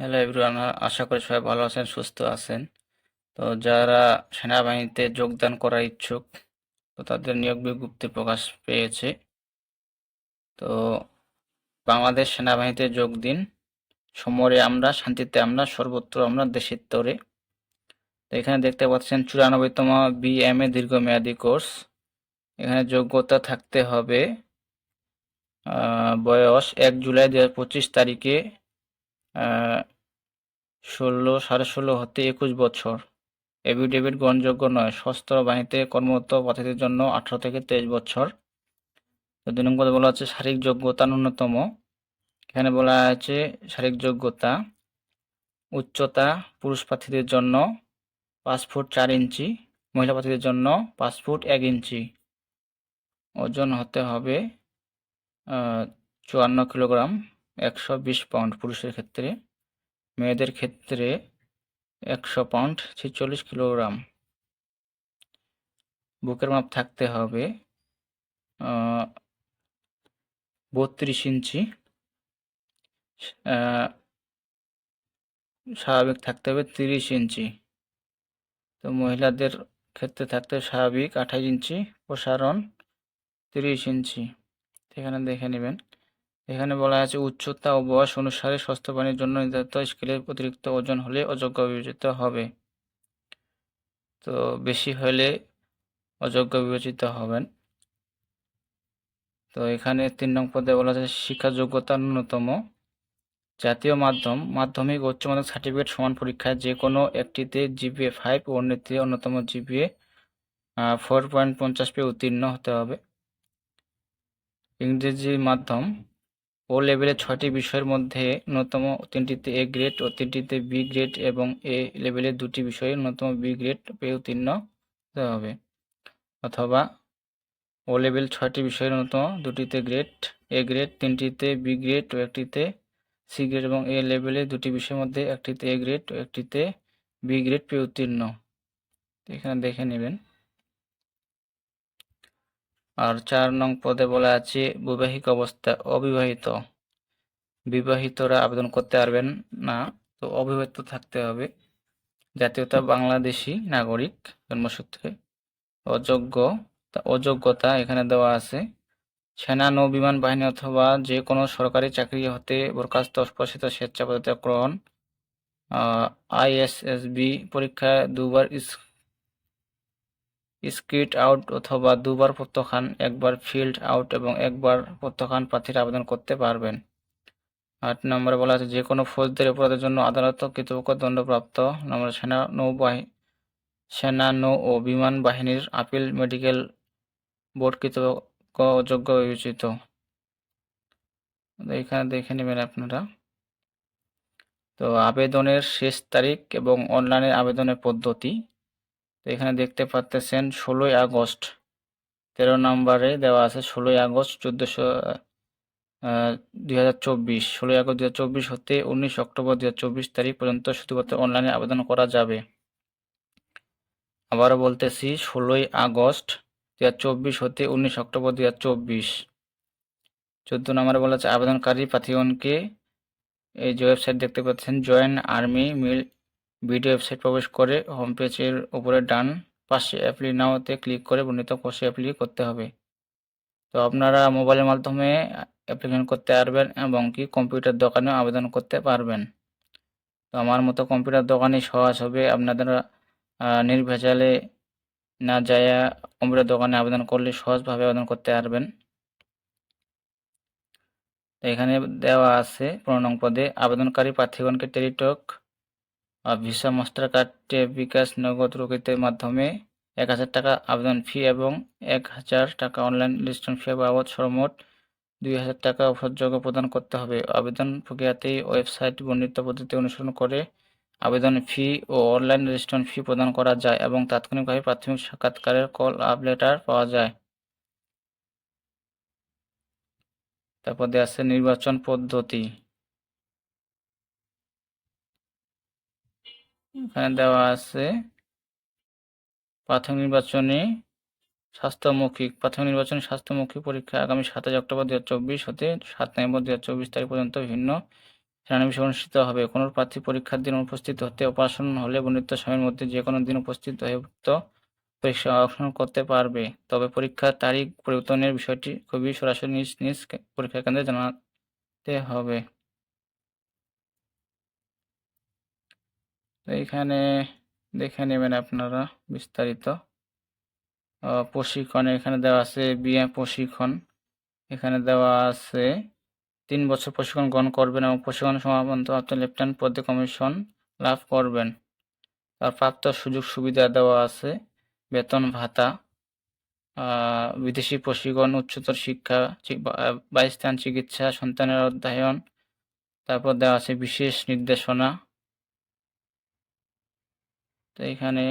Hello everyone, আশা করি সবাই ভালো আছেন, সুস্থ আছেন। তো যারা সেনাবাহিনীতে যোগদান করার ইচ্ছুক, তো তাদের নিয়োগ বিজ্ঞপ্তি প্রকাশ পেয়েছে। তো বাংলাদেশ সেনাবাহিনীতে যোগ দিন। সমরে আমরা, শান্তিতে আমরা, সর্বত্র আমরা দেশের তরে। তো এখানে দেখতে পাচ্ছেন চুরানব্বইতম বিএমএ দীর্ঘমেয়াদী কোর্স। এখানে যোগ্যতা থাকতে হবে বয়স এক জুলাই দু হাজার পঁচিশ তারিখে। ষোলো, সাড়ে ষোলো হতে একুশ বছর। এফিডেভিট গ্রহণযোগ্য নয়। সশস্ত্র বাহিনীতে কর্মরত প্রার্থীদের জন্য আঠারো থেকে তেইশ বছর। দুই নম্বরে বলা হচ্ছে শারীরিক যোগ্যতা ন্যূনতম। এখানে বলা আছে শারীরিক যোগ্যতা, উচ্চতা পুরুষ প্রার্থীদের জন্য পাঁচ ফুট চার ইঞ্চি, মহিলা প্রার্থীদের জন্য পাঁচ ফুট এক ইঞ্চি। ওজন হতে হবে চুয়ান্ন কিলোগ্রাম। একশো বিশ পাউন্ড পুরুষের ক্ষেত্রে, মেয়েদের ক্ষেত্রে একশো পাউন্ড ছেচল্লিশ কিলোগ্রাম বুকের মাপ থাকতে হবে বত্রিশ ইঞ্চি। স্বাভাবিক থাকতে হবে তিরিশ ইঞ্চি। তো মহিলাদের ক্ষেত্রে থাকতে স্বাভাবিক আঠাশ ইঞ্চি, প্রসারণ তিরিশ ইঞ্চি। এখানে দেখে নেবেন। এখানে বলা আছে, উচ্চতা ও বয়স অনুসারে স্বাস্থ্য পানির জন্য নির্ধারিত স্কেলের অতিরিক্ত ওজন হলে অযোগ্য বিবেচিত হবে। তো বেশি হলে অযোগ্য বিবেচিত হবেন। তো এখানে তিন নং পদে বলা আছে, শিক্ষা যোগ্যতা ন্যূনতম। জাতীয় মাধ্যম, মাধ্যমিক উচ্চ মাধ্যমিক সার্টিফিকেট সমান পরীক্ষায় যে কোনো একটিতে জিপিএ ফাইভ ও অন্যটিতে অন্যতম জিপিএ ফোর পয়েন্ট পঞ্চাশ পেয়ে উত্তীর্ণ হতে হবে। ইংরেজি মাধ্যম ও লেভেলের ছয়টি বিষয়ের মধ্যে ন্যূনতম তিনটিতে এ গ্রেড ও তিনটিতে বি গ্রেড এবং এ লেভেলের দুটি বিষয়ে ন্যূনতম বি গ্রেড পেয়ে উত্তীর্ণ হতে হবে। অথবা ও লেভেল ছয়টি বিষয়ের ন্যূনতম দুটিতে গ্রেড, এ গ্রেড তিনটিতে বি গ্রেড ও একটিতে সি গ্রেড এবং এ লেভেলে দুটি বিষয়ের মধ্যে একটিতে এ গ্রেড ও একটিতে বি গ্রেড পেয়ে উত্তীর্ণ। এখানে দেখে নেবেন। আর চার নং পদে বলা আছে, বৈবাহিক অবস্থা অবিবাহিত। বিবাহিতরা আবেদন করতে পারবেন না, তো অবিবাহিত থাকতে হবে। জাতীয়তা বাংলাদেশি নাগরিক জন্মসূত্রে অযোগ্য। অযোগ্যতা এখানে দেওয়া আছে, সেনা, নৌ, বিমান বাহিনী অথবা যে কোনো সরকারি চাকরি হতে বরখাস্ত অস্পর্শিত স্বেচ্ছা পদত্যাগ গ্রহণ আইএসএসবি পরীক্ষায় দুবার স্কিট আউট অথবা দুবার প্রত্যাখ্যান, একবার ফিল্ড আউট এবং একবার প্রত্যাখ্যান প্রার্থীরা আবেদন করতে পারবেন। আট নম্বরে বলা আছে যে কোনো ফৌজদারি অপরাধের জন্য আদালত কর্তৃপক্ষ দণ্ডপ্রাপ্ত নম্বর সেনা নৌবাহিনী সেনা নৌ ও বিমান বাহিনীর আপিল মেডিকেল বোর্ড কর্তৃপক্ষ অযোগ্য বিবেচিত। এখানে দেখে নেবেন আপনারা। তো আবেদনের শেষ তারিখ এবং অনলাইনে আবেদনের পদ্ধতি। তো এখানে দেখতে পাচ্তেছেন ষোলোই আগস্ট। তেরো নম্বরে দেওয়া আছে ষোলোই আগস্ট চোদ্দোশো দুই হাজার চব্বিশ। ষোলোই আগস্ট দু চব্বিশ হতে উনিশ অক্টোবর দু চব্বিশ তারিখ পর্যন্ত শুধুমাত্র অনলাইনে আবেদন করা যাবে। আবারও বলতেছি, ষোলোই আগস্ট দু চব্বিশ হতে উনিশ অক্টোবর দু হাজার চব্বিশ। চোদ্দ নম্বরে বলা আছে, আবেদনকারী প্রার্থীগণকে এই যে ওয়েবসাইট দেখতে পাচ্ছেন, join army mil video website প্রবেশ করে হোম পেজের উপরে ডান পাশে অ্যাপ্লি নাওতে ক্লিক করে বর্ণিত কোর্সে অ্যাপ্লি করতে হবে। তো আপনারা মোবাইলের মাধ্যমে অ্যাপ্লিকেশন করতে পারবেন এবং কি কম্পিউটার দোকানেও আবেদন করতে পারবেন। তো আমার মতো কম্পিউটার দোকানে সহজ হবে আপনাদের আহ, নির্ভেজালে না যায় কম্পিউটার দোকানে আবেদন করলে সহজভাবে আবেদন করতে পারবেন। এখানে দেওয়া আছে পনেরো নং পদে আবেদনকারী প্রার্থীগণকে Teletalk visa master card bKash Nagad রোগীদের মাধ্যমে এক হাজার টাকা আবেদন ফি এবং এক হাজার টাকা অনলাইন রেজিস্ট্রেশন ফি বাবদ সর্বমোট দুই হাজার টাকা উপযোগ্য প্রদান করতে হবে আবেদন প্রক্রিয়াতেই ওয়েবসাইট বর্ণিত পদ্ধতি অনুসরণ করে আবেদন ফি ও অনলাইন রেজিস্ট্রেশন ফি প্রদান করা যায় এবং তাৎক্ষণিকভাবে প্রাথমিক সাক্ষাৎকারের কল আপ লেটার পাওয়া যায় তারপর দেওয়া আছে নির্বাচন পদ্ধতি এখানে দেওয়া আছে প্রাথমিক নির্বাচনে স্বাস্থ্যমৌখিক, প্রাথমিক নির্বাচনে স্বাস্থ্যমৌখিক পরীক্ষা আগামী সাতাশ অক্টোবর দু চব্বিশ হতে সাত নভেম্বর দু চব্বিশ তারিখ পর্যন্ত ভিন্ন। সেনানিবাসে অনুষ্ঠিত হবে। কোনো প্রার্থী পরীক্ষার দিন উপস্থিত হতে অপারেশন হলে বর্ণিত সময়ের মধ্যে যে কোনো দিন উপস্থিত হয়ে উক্ত পরীক্ষা অংশগ্রহণ করতে পারবে। তবে পরীক্ষার তারিখ পরিবর্তনের বিষয়টি খুবই সরাসরি নিজ নিজ পরীক্ষা কেন্দ্রে জানাতে হবে। তো এইখানে দেখে নেবেন আপনারা বিস্তারিত। প্রশিক্ষণ এখানে দেওয়া আছে বিএ প্রশিক্ষণ। এখানে দেওয়া আছে তিন বছর প্রশিক্ষণ গ্রহণ করবেন এবং প্রশিক্ষণ সমাপন্ত আপনি লেফটেন্যান্ট পদে কমিশন লাভ করবেন। তার প্রাপ্ত সুযোগ সুবিধা দেওয়া আছে বেতন ভাতা বিদেশি প্রশিক্ষণ উচ্চতর শিক্ষা চি- বা- আহ, বায়ুস্থান চিকিৎসা সন্তানের অধ্যয়ন তারপর দেওয়া আছে বিশেষ নির্দেশনা। তো এখানে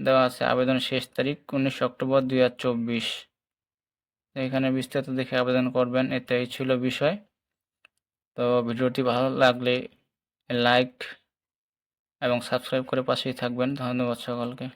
দেওয়া আছে আবেদন শেষ তারিখ উনিশ অক্টোবর দুই হাজার চব্বিশ। তো এখানে বিস্তারিত দেখে আবেদন করবেন, এটাই ছিল বিষয়। তো ভিডিওটি ভালো লাগলে লাইক এবং সাবস্ক্রাইব করে পাশেই থাকবেন। ধন্যবাদ সকলকে।